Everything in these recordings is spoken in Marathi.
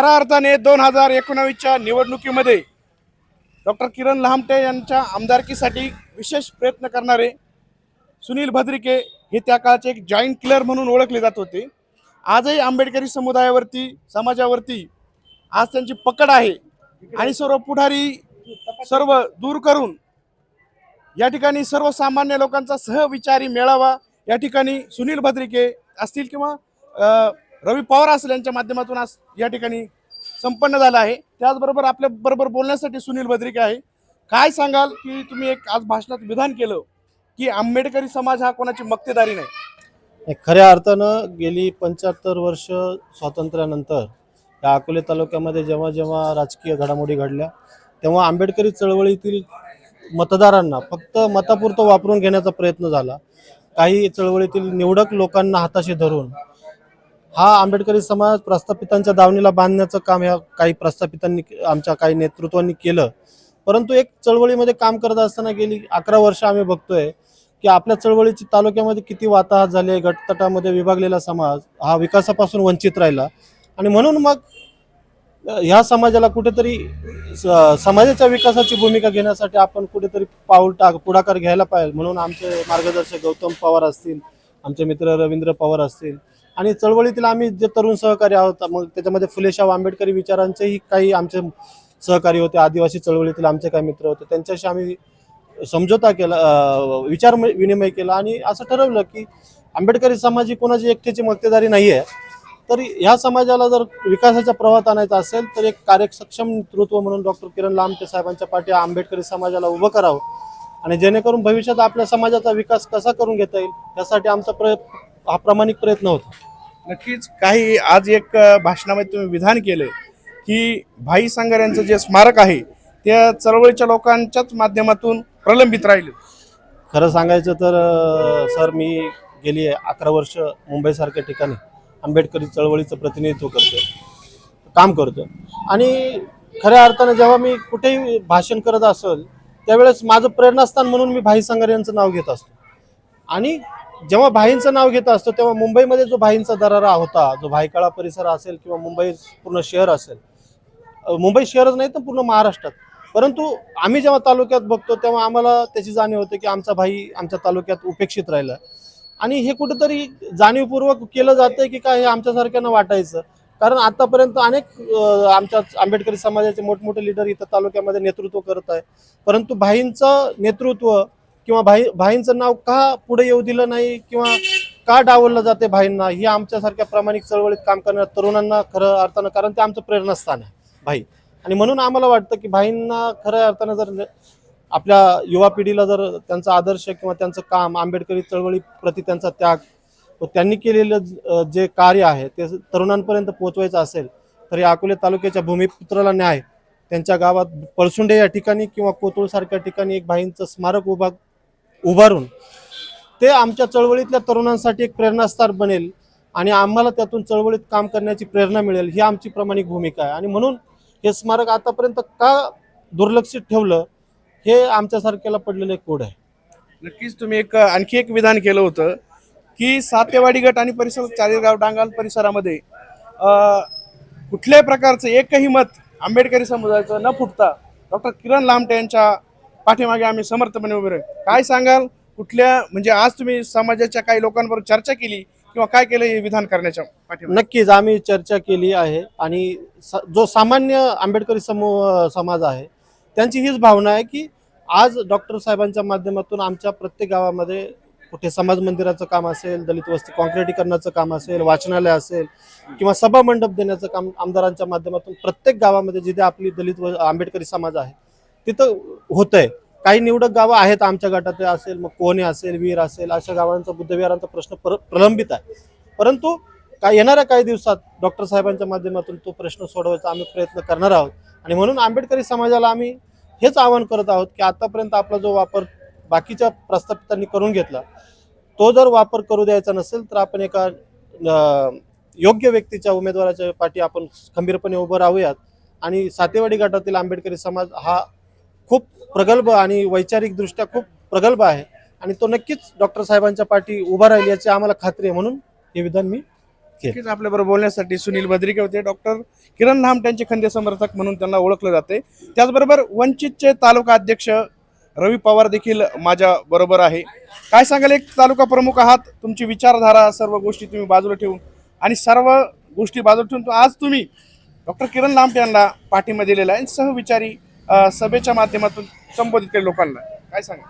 खऱ्या अर्थाने दोन हजार एकोणावीसच्या निवडणुकीमध्ये डॉक्टर किरण लहामटे यांच्या आमदारकीसाठी विशेष प्रयत्न करणारे सुनील भद्रिके हे त्या काळचे एक जॉईंट किलर म्हणून ओळखले जात होते. आजही आंबेडकरी समुदायावरती समाजावरती आज त्यांची पकड आहे. आणि सर्व पुढारी सर्व दूर करून या ठिकाणी सर्वसामान्य लोकांचा सहविचारी मेळावा या ठिकाणी सुनील भद्रिके असतील किंवा रवी पवार असेल यांच्या माध्यमातून आज या ठिकाणी संपन्न झालं आहे. त्याचबरोबर आपल्या बरोबर बोलण्यासाठी सुनील भद्रिके आहे. काय सांगाल की तुम्ही एक आज भाषणात विधान केलं की आंबेडकरी समाज हा कोणाची मक्तेदारी नाही, खऱ्या अर्थानं गेली पंच्याहत्तर वर्ष स्वातंत्र्यानंतर या अकोले तालुक्यामध्ये जेव्हा जेव्हा राजकीय घडामोडी घडल्या तेव्हा आंबेडकरी चळवळीतील मतदारांना फक्त मतापुरतं वापरून घेण्याचा प्रयत्न झाला. काही चळवळीतील निवडक लोकांना हाताशी धरून हा आंबेडकरी समाज प्रस्थापितांच्या दावणीला बांधण्याचं काम ह्या काही प्रस्थापितांनी आमच्या काही नेतृत्वांनी केलं. परंतु एक चळवळीमध्ये काम करत असताना गेली अकरा वर्ष आम्ही बघतोय की आपल्या चळवळीची तालुक्यामध्ये किती वाताहत झाली आहे गटतटामध्ये विभागलेला समाज हा विकासापासून वंचित राहिला. आणि म्हणून मग ह्या समाजाला कुठेतरी स- समाजाच्या विकासाची भूमिका घेण्यासाठी आपण कुठेतरी पाऊल टाक पुढाकार घ्यायला पाहिजे. म्हणून आमचे मार्गदर्शक गौतम पवार असतील आमचे मित्र रवींद्र पवार असतील आणि चळवळीतील आम्ही जे तरुण सहकारी आहोत मग त्याच्यामध्ये फुलेशाह आंबेडकरी विचारांचेही काही आमचे सहकारी होते आदिवासी चळवळीतील आमचे काही मित्र होते त्यांच्याशी आम्ही समझोता केला विचार विनिमय केला आणि असं ठरवलं की आंबेडकरी समाज ही कोणाची एकट्याची मक्तेदारी नाही आहे तर ह्या समाजाला जर विकासाच्या प्रवाहात आणायचा असेल तर एक कार्यसक्षम नेतृत्व म्हणून डॉक्टर किरण लांबटे साहेबांच्या पाठी आंबेडकरी समाजाला उभं करावं. आणि जेणेकरून भविष्यात आपल्या समाजाचा विकास कसा करून घेता येईल यासाठी आमचा प्र हा प्रामाणिक प्रयत्न होता. नक्कीच काही आज एक भाषणामध्ये तुम्ही विधान केले की भाई सांगर यांचं जे स्मारक आहे त्या चळवळीच्या लोकांच्याच माध्यमातून प्रलंबित राहिलं. खरं सांगायचं तर सर मी गेली अकरा वर्ष मुंबईसारख्या ठिकाणी आंबेडकरी चळवळीचं प्रतिनिधित्व करतो काम करतो आणि खऱ्या अर्थानं जेव्हा मी कुठेही भाषण करत असेल त्यावेळेस माझं प्रेरणास्थान म्हणून मी भाई संगार यांचं नाव घेत असतो. आणि जेव्हा भाईंचं नाव घेत असतो तेव्हा मुंबईमध्ये जो भाईंचा दरारा होता जो भाईकाळा परिसर असेल किंवा मुंबई पूर्ण शहर असेल मुंबई शहरच नाही तर पूर्ण महाराष्ट्रात. परंतु आम्ही जेव्हा तालुक्यात बघतो तेव्हा आम्हाला त्याची जाणीव होते की आमचा भाई आमच्या तालुक्यात उपेक्षित राहिला. आणि हे कुठेतरी जाणीवपूर्वक केलं जातंय की काय हे आमच्यासारख्यांना वाटायचं. कारण आतापर्यंत अनेक आमच्या आंबेडकरी समाजाचे मोठमोठे लिडर इथं तालुक्यामध्ये नेतृत्व करत आहे परंतु भाईंचं नेतृत्व किंवा भाई भाईंचं नाव का पुढे येऊ दिलं नाही किंवा का डावललं जाते भाईंना ही आमच्यासारख्या प्रामाणिक चळवळीत काम करणाऱ्या तरुणांना खरं अर्थानं कारण ते आमचं प्रेरणास्थान आहे भाई. आणि म्हणून आम्हाला वाटतं की भाईंना खऱ्या अर्थानं जर आपल्या युवा पिढीला जर त्यांचा आदर्श किंवा त्यांचं काम आंबेडकरी चळवळी प्रति त्यांचा त्याग व त्यांनी केलेलं जे कार्य आहे ते तरुणांपर्यंत पोहोचवायचं असेल तर या अकोले तालुक्याच्या भूमिपुत्राला न्याय त्यांच्या गावात पळसुंडे या ठिकाणी किंवा कोतुळसारख्या ठिकाणी एक भाईंचं स्मारक उभा उभारून. ते आमच्या चळवळीतल्या तरुणांसाठी एक प्रेरणास्थान बनेल आणि आम्हाला त्यातून चळवळीत काम करण्याची प्रेरणा मिळेल ही आमची प्रामाणिक भूमिका आहे. आणि म्हणून हे स्मारक आतापर्यंत का दुर्लक्षित ठेवलं हे आमच्यासारख्याला पडलेलं एक कोड आहे. नक्कीच तुम्ही एक आणखी एक विधान केलं होतं की सातेवाडी गट आणि परिसर चाळीसगाव डांगाल परिसरामध्ये कुठल्याही प्रकारचं एकही मत आंबेडकरी समुदायाचं न फुटता डॉक्टर किरण लामटे यांच्या पाठीमागे आम्ही समर्थपणे उभे राहू. काय सांगाल? कुठल्या म्हणजे आज तुम्ही समाजाच्या काही लोकांबरोबर चर्चा केली किंवा काय केलं हे विधान करण्याच्या पाठीमागे? नक्कीच आम्ही चर्चा केली आहे आणि स- जो सामान्य आंबेडकरी समूह समाज आहे त्यांची हीच भावना आहे की आज डॉक्टर साहेबांच्या माध्यमातून आमच्या प्रत्येक गावामध्ये कुठे समाज मंदिराचं काम असेल दलित वस्ती कॉन्क्रिटीकरणाचं काम असेल वाचनालय असेल किंवा सभा मंडप देण्याचं काम आमदारांच्या माध्यमातून प्रत्येक गावामध्ये जिथे आपली दलित व आंबेडकरी समाज आहे तिथं होतंय. काही निवडक गावं आहेत आमच्या गटात असेल मग कोणे असेल वीर असेल अशा गावांचा बुद्धविहारांचा प्रश्न प्र प्रलंबित आहे. परंतु काय येणाऱ्या काही दिवसात डॉक्टर साहेबांच्या माध्यमातून तो प्रश्न सोडवायचा आम्ही प्रयत्न करणार आहोत. आणि म्हणून आंबेडकरी समाजाला आम्ही हेच आवाहन करत आहोत की आतापर्यंत आपला जो वापर बाकीच्या प्रस्थापितांनी करून घेतला तो जर वापर करू द्यायचा नसेल तर आपण एका योग्य व्यक्तीच्या उमेदवाराच्या पाठी आपण खंबीरपणे उभं राहूयात. आणि सातेवाडी गटातील आंबेडकरी समाज हा खूप प्रगल्भ आणि वैचारिकदृष्ट्या खूप प्रगल्भ आहे. आणि तो नक्कीच डॉक्टर साहेबांच्या पाठी उभा राहील याची आम्हाला खात्री आहे म्हणून हे विधान मी नक्कीच आपल्याबरोबर बोलण्यासाठी सुनील भद्रिके होते. डॉक्टर किरण लांब त्यांचे खंदे समर्थक म्हणून त्यांना ओळखलं जाते. त्याचबरोबर वंचितचे तालुका अध्यक्ष रवी पवार देखील माझ्या बरोबर आहे. काय सांगाल एक तालुका प्रमुख आहात. तुमची विचारधारा सर्व गोष्टी तुम्ही बाजूला ठेवून आणि सर्व गोष्टी बाजूला ठेवून तो आज तुम्ही डॉक्टर किरण लांब यांना पाठिंबा दिलेला आहे. सहविचारी सभेच्या माध्यमातून संबोधित केले लोकांना. काय सांगा?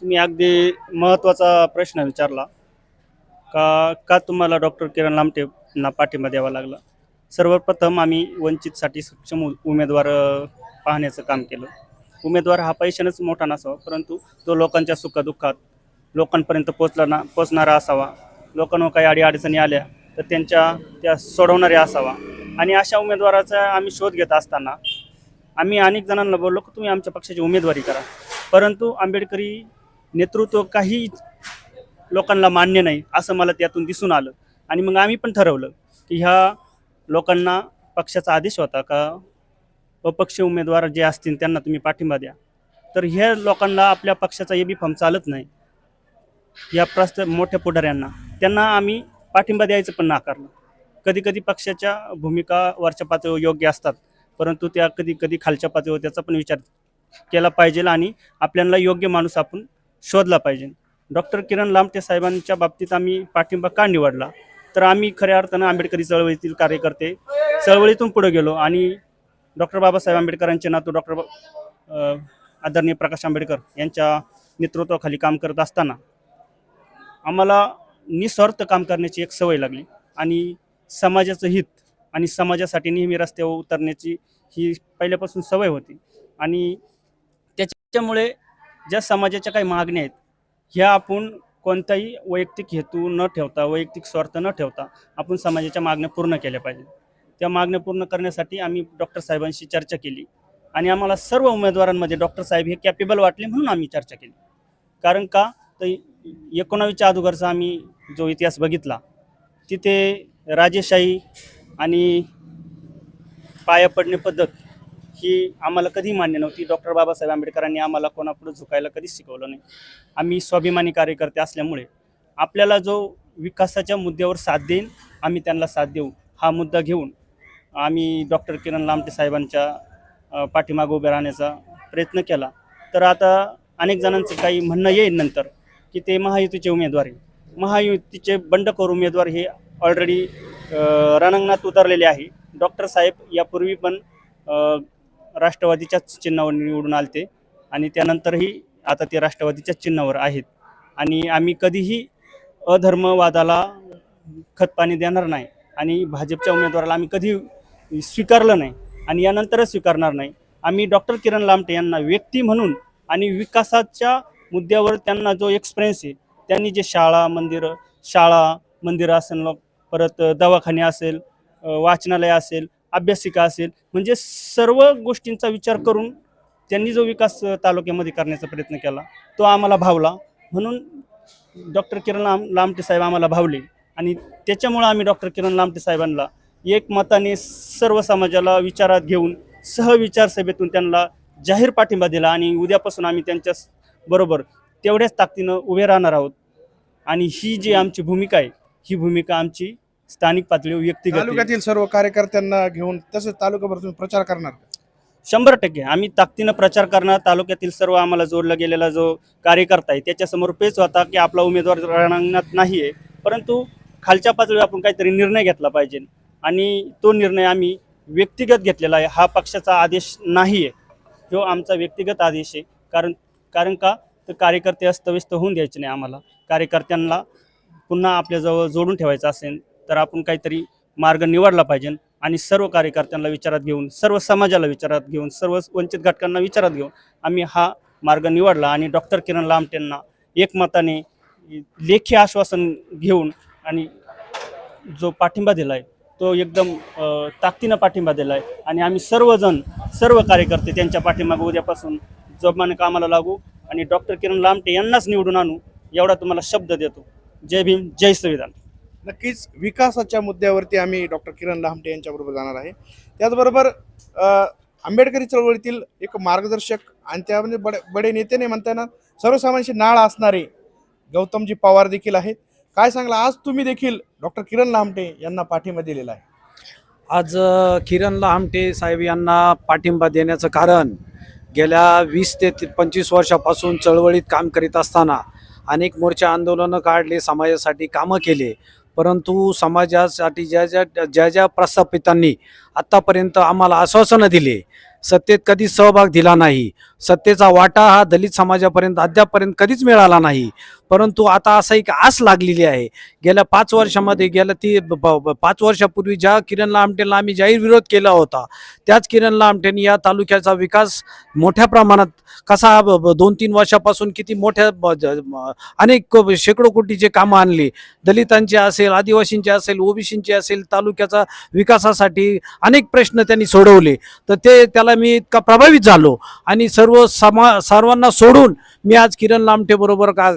तुम्ही अगदी महत्त्वाचा प्रश्न विचारला. का का तुम्हाला डॉक्टर किरण लामटेंना पाठिंबा द्यावा लागला? सर्वप्रथम आम्ही वंचितसाठी सक्षम उ- उमेदवार अ, पाहण्याचं काम केलं. उमेदवार हा पैशानेच मोठा नसावा परंतु तो लोकांच्या सुखदुःखात लोकांपर्यंत पोचला ना पोचणारा असावा. लोकांना काही अडीअडचणी आल्या तर त्यांच्या त्या सोडवणाऱ्या असावा. आणि अशा उमेदवाराचा आम्ही शोध घेत असताना आम्ही अनेक जणांना बोललो की तुम्ही आमच्या पक्षाची उमेदवारी करा. परंतु आंबेडकरी नेतृत्व काही लोकांना मान्य नाही असं मला त्यातून दिसून आलं. आणि मग आम्ही पण ठरवलं की ह्या लोकांना पक्षाचा आदेश होता का? अपक्ष उमेदवार जे असतील त्यांना तुम्ही पाठिंबा द्या. तर ह्या लोकांना आपल्या पक्षाचा ए बी फॉर्म चालत नाही. या प्रस्त मोठ्या पुढाऱ्यांना. त्यांना आम्ही पाठिंबा द्यायचं पण नाकारलं. कधी कधी पक्षाच्या भूमिका वरच्या पातळीवर योग्य असतात. परंतु त्या कधी कधी खालच्या पातळीवर त्याचा पण विचार केला पाहिजे आणि आपल्याला योग्य माणूस आपण शोधला पाहिजे. डॉक्टर किरण लामटे साहेबांच्या बाबतीत आम्ही पाठिंबा का निवडला? तर आम्ही खऱ्या अर्थानं आंबेडकरी चळवळीतील कार्यकर्ते चळवळीतून पुढे गेलो आणि डॉक्टर बाबासाहेब आंबेडकरांचे नातू डॉक्टर आदरणीय प्रकाश आंबेडकर यांच्या नेतृत्वाखाली काम करत असताना आम्हाला निस्वार्थ काम करण्याची एक सवय लागली आणि समाजाचं हित आणि समाजासाठी नेहमी रस्त्यावर उतरण्याची ही पहिल्यापासून सवय होती. आणि त्याच्यामुळे ज्या समाजाच्या काही मागण्या आहेत ह्या आपण कोणताही वैयक्तिक हेतू न ठेवता वैयक्तिक स्वार्थ न ठेवता आपण समाजाच्या मागण्या पूर्ण केल्या पाहिजे त्या मागण्या पूर्ण करण्यासाठी आम्ही डॉक्टर साहेबांशी चर्चा केली आणि आम्हाला सर्व उमेदवारांमध्ये डॉक्टर साहेब हे कॅपेबल वाटले म्हणून आम्ही चर्चा केली. कारण का? तर एकोणावीसच्या अगोदरचा आम्ही जो इतिहास बघितला तिथे राजेशाही आणि पाया पडणे पद्धत ही आम्हाला कधी मान्य नव्हती. डॉक्टर बाबासाहेब आंबेडकरांनी आम्हाला कोणापुढे झुकायला कधीच शिकवलं नाही. आम्ही स्वाभिमानी कार्यकर्ते असल्यामुळे आपल्याला जो विकासाच्या मुद्द्यावर साथ देईन आम्ही त्यांना साथ देऊ. हा मुद्दा घेऊन आम्ही डॉक्टर किरण लामटे साहेबांच्या पाठीमागं उभे राहण्याचा प्रयत्न केला. तर आता अनेक जणांचं काही म्हणणं येईल नंतर की ते महायुतीचे उमेदवार आहे महायुतीचे बंडखोर उमेदवार हे ऑलरेडी रणांगणात उतरलेले आहे. डॉक्टर साहेब यापूर्वी पण राष्ट्रवादीच्याच चिन्हावर निवडून आलते आणि त्यानंतरही आता ते राष्ट्रवादीच्याच चिन्हावर आहेत. आणि आम्ही कधीही अधर्मवादाला खतपाणी देणार नाही आणि भाजपच्या उमेदवाराला आम्ही कधी स्वीकारलं नाही आणि यानंतरच स्वीकारणार नाही. आम्ही डॉक्टर किरण लामटे यांना व्यक्ती म्हणून आणि विकासाच्या मुद्द्यावर त्यांना जो एक्सपिरियन्स आहे त्यांनी जे शाळा मंदिरं शाळा मंदिरं असं परत दवाखाने असेल वाचनालय असेल अभ्यासिका असेल म्हणजे सर्व गोष्टींचा विचार करून त्यांनी जो विकास तालुक्यामध्ये करण्याचा प्रयत्न केला तो आम्हाला भावला. म्हणून डॉक्टर किरण लाम लामटे साहेब आम्हाला भावले आणि त्याच्यामुळं आम्ही डॉक्टर किरण लामटे साहेबांना एक मताने सर्व समाजाला विचारात घेऊन सहविचारसभेतून त्यांना जाहीर पाठिंबा दिला आणि उद्यापासून आम्ही त्यांच्या बरोबर तेवढ्याच ताकदीनं उभे राहणार आहोत. आणि ही जी आमची भूमिका आहे ही भूमिका आमची स्थानिक पातळीवर व्यक्तिगत. तालुक्यातील सर्व कार्यकर्त्यांना घेऊन तसेच तालुकाभर तुम्ही प्रचार करणार शंभर टक्के. आम्ही ताकदीनं प्रचार करणार. तालुक्यातील सर्व आम्हाला जोडला गेलेला जो कार्यकर्ता आहे त्याच्यासमोर पेच होता की आपला उमेदवार रणांगणात नाही आहे परंतु खालच्या पातळीवर आपण काहीतरी निर्णय घेतला पाहिजे. आणि तो निर्णय आम्ही व्यक्तिगत घेतलेला आहे. हा पक्षाचा आदेश नाही आहे तो आमचा व्यक्तिगत आदेश आहे. कारण कारण का? तर कार्यकर्ते अस्तव्यस्त होऊन द्यायचे नाही आम्हाला. कार्यकर्त्यांना पुन्हा आपल्याजवळ जोडून ठेवायचं असेल तर आपण काहीतरी मार्ग निवडला पाहिजे आणि सर्व कार्यकर्त्यांना विचारात घेऊन सर्व समाजाला विचारात घेऊन सर्व वंचित घटकांना विचारात घेऊन आम्ही हा मार्ग निवडला आणि डॉक्टर किरण लामटेंना एकमताने लेखी आश्वासन घेऊन आणि जो पाठिंबा दिला आहे तो एकदम ताकदीनं पाठिंबा दिला आहे आणि आम्ही सर्वजण सर्व कार्यकर्ते त्यांच्या पाठिंबा उद्यापासून जोमाने कामाला लागू आणि डॉक्टर किरण लामटे यांनाच निवडून आणू एवढा तुम्हाला शब्द देतो. जय भीम जय संविधान. नक्कीच विकासाच्या मुद्द्यावरती आम्ही डॉक्टर किरण लामटे यांच्याबरोबर जाणार आहे. त्याचबरोबर आंबेडकरी चळवळीतील एक मार्गदर्शक आणि त्यामध्ये बडे बडे नेते नाही म्हणता येणार सर्वसामान्यांशी नाळ असणारे गौतमजी पवार देखील आहेत. काय सांगला? आज तुम्ही देखील डॉक्टर किरण लामटे यांना पाठिंबा दिलेला आहे. आज किरण लहामटे साहेब यांना पाठिंबा देण्याचं कारण गेल्या वीस ते ती- पंचवीस वर्षापासून चळवळीत काम करीत असताना अनेक मोर्चा आंदोलनं काढले समाजासाठी कामं केले. परंतु समाजासाठी ज्या ज्या ज्या ज्या प्रस्थापितांनी आत्तापर्यंत आम्हाला आश्वासनं दिले सत्तेत कधीच सहभाग दिला नाही. सत्तेचा वाटा हा दलित समाजापर्यंत अद्यापपर्यंत कधीच मिळाला नाही. परंतु आता असा एक आस लागलेली आहे. गेल्या पाच वर्षामध्ये गेल्या ती पाच वर्षापूर्वी ज्या किरण लामटेला आम्ही जाहीर विरोध केला होता त्याच किरण लामटेने या तालुक्याचा विकास मोठ्या प्रमाणात कसा दोन तीन वर्षापासून किती मोठ्या ब- अनेक शेकडो कोटीचे कामं आणली. दलितांचे असेल आदिवासींचे असेल ओबीसींचे असेल तालुक्याचा विकासासाठी अनेक प्रश्न त्यांनी सोडवले. तर ते त्याला मी इतका प्रभावित झालो. आणि सर्व समा सर्वांना सोडून मी आज किरण लामटे बरोबर का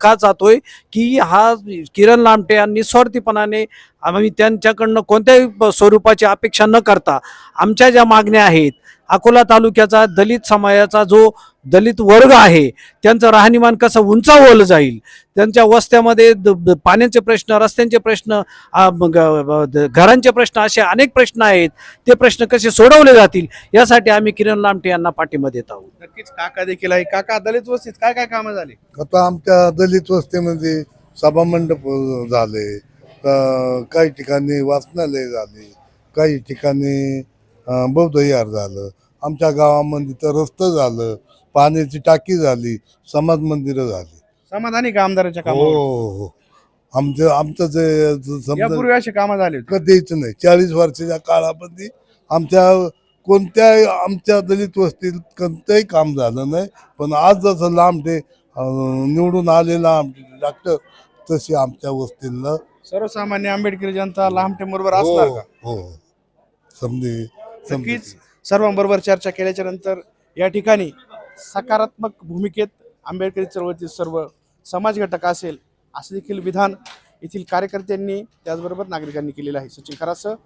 का जातोय की हा किरण लामटे यांनी स्वार्थीपणाने आम्ही त्यांच्याकडनं कोणत्याही स्वरूपाची अपेक्षा न करता आमच्या ज्या मागण्या आहेत अकोला तालुक्याचा दलित समाजाचा जो दलित वर्ग आहे त्यांचं राहणीमान कसं उंचावलं जाईल? त्यांच्या वस्त्यामध्ये पाण्याचे प्रश्न रस्त्यांचे प्रश्न घरांचे प्रश्न असे अनेक प्रश्न आहेत. ते प्रश्न कसे सोडवले जातील? यासाठी आम्ही किरण लामटे यांना पाठिंबा देत आहोत. नक्कीच काका देखील आहे. काका दलित वस्तीत काय काय कामं झाली? आता आमच्या दलित वस्तीमध्ये सभामंडप झाले काही ठिकाणी वाचनालय झाले काही ठिकाणी अं, बौद्ध विहार झालं. आमच्या गावामध्ये तर रस्तं झालं पाण्याची टाकी झाली समाज मंदिरं झाली. समाधानी का आमदाराच्या हो कामावर? हो हो. आमचं आमचं जे समजा यापूर्वी अशी कामं झाली होती. कधीच नाही. चाळीस वर्षाच्या काळामध्ये आमच्या कोणत्या आमच्या दलित वस्तीत कोणतंही काम झालं नाही. पण आज जसं लांब ते अं, निवडून आलेला आमचे डॉक्टर तशी आमच्या वस्तीला सर्वसामान्य आंबेडकरी जनता लामटे बरोबर असणार हो का? हो. समजे. नक्कीच. सर्वांबरोबर चर्चा केल्याच्यानंतर या ठिकाणी सकारात्मक भूमिकेत आंबेडकरी चळवळीतील सर्व समाज घटक असेल असे देखील विधान येथील कार्यकर्त्यांनी त्याचबरोबर नागरिकांनी केलेलं आहे. सचिन खरासह